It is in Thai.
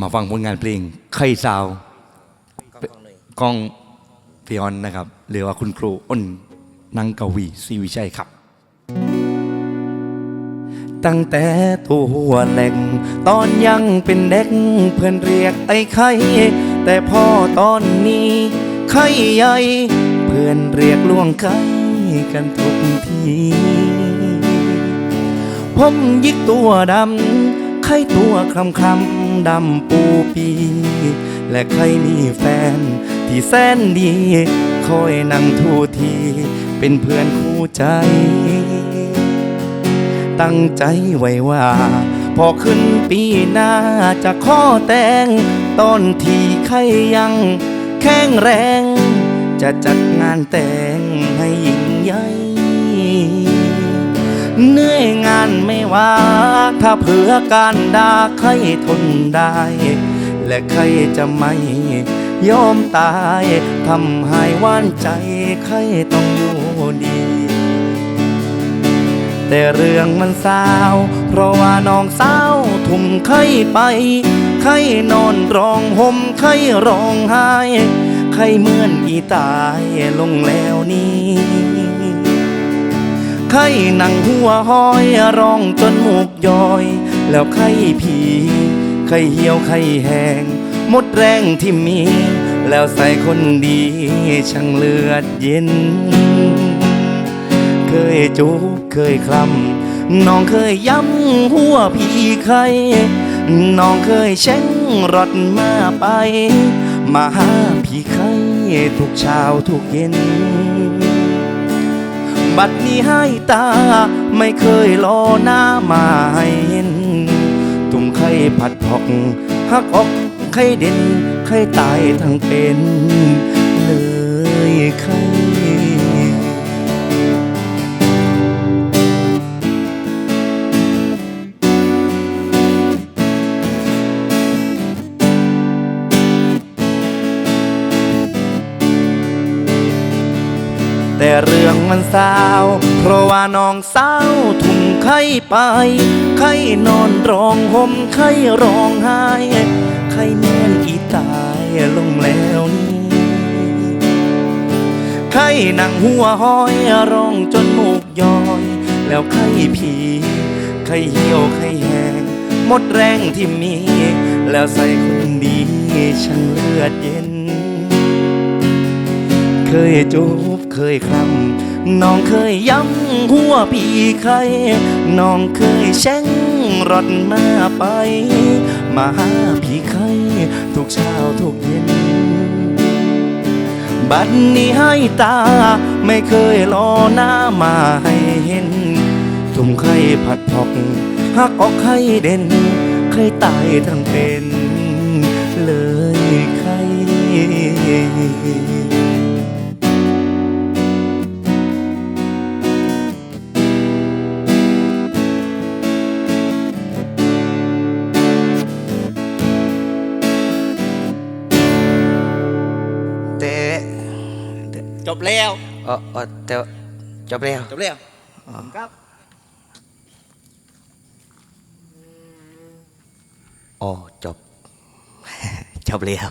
มาฟังผลงานเพลงไข่สาวกองพิออนนะครับหรือว่าคุณครูอ้นนังกวีศรีวิชัยครับ ตั้งแต่ตัวแหล่งตอนยังเป็นเด็กเพื่อนเรียกไอ้ไข่แต่พ่อตอนนี้ไข่ใหญ่ เพื่อนเรียกล่วงไข่กันทุกทีผมยิกตัวดำไข่ตัวคลำคลำ ดำปูปี และไข่มีแฟน ที่แสนดีคอยนั่งทูที เป็นเพื่อนคู่ใจ ตั้งใจไว้ว่า พอขึ้นปีหน้าจะขอแต่งตอนที่ไข่ยังแข็งแรง จะจัดงานแต่งให้ยิ่งใหญ่ เหนื่อยงานไม่ว่าถ้าเผื่อการด่าใครทนได้ และใครจะไม่ยอมตายทำให้หว่านใจใครต้องอยู่ดี แต่เรื่องมันเศร้าเพราะว่าน้องสาวทุ่มไข่ไปไข่นอนร้องห่มไข่ร้องไห้ไข่เหมือนอีตายลงแล้วนี้ ไข่หนังหัวห้อยร้องจนหมูกย้อย แล้วไข่ผีไข่เหี่ยวไข่แห้งหมดแรงที่มี แล้วใส่คนดีช่างเลือดเย็น เคยจูบเคยคลำน้องเคยย้ำหัวพี่ไข่น้องเคยเช่งรถมาไป มาหาพี่ไข่ทุกเช้าทุกเย็น บัดนี้ให้ตา ไม่เคยรอหน้ามาให้เห็น ตุ่มไข่ผัดพอกหักออกไข่เด่นไข่ตายทั้งเป็น เลยไข่ แต่เรื่องมันเศร้าเพราะว่าน้องสาวทุ่มไข่ไป ไข่นอนร้องห่มไข่ร้องไห้ ไข่เมือนอีตายลงแล้วนี้ไข่หนังหัวห้อยร้องจนมูกย้อย แล้วไข่ผีไข่เหี่ยวไข่แห้งหมดแรงที่มี แล้วใส่คนดีช่างเลือดเย็น เคยจูบ เคยคลำน้องเคยย้ำหัวพี่ใคร น้องเคยแช่งรถมาไป มาหาพี่ใคร ทุกเช้าทุกเย็น บัดนี้ให้ตา ไม่เคยรอหน้ามาให้เห็นทุ่มไข่ผัดพอกหักออกไข่เด่นเคยตายทั้งเป็น เลยไข่ จบแล้ว เออเออแต่จบแล้ว จบแล้วครับ อ๋อจบ จบแล้ว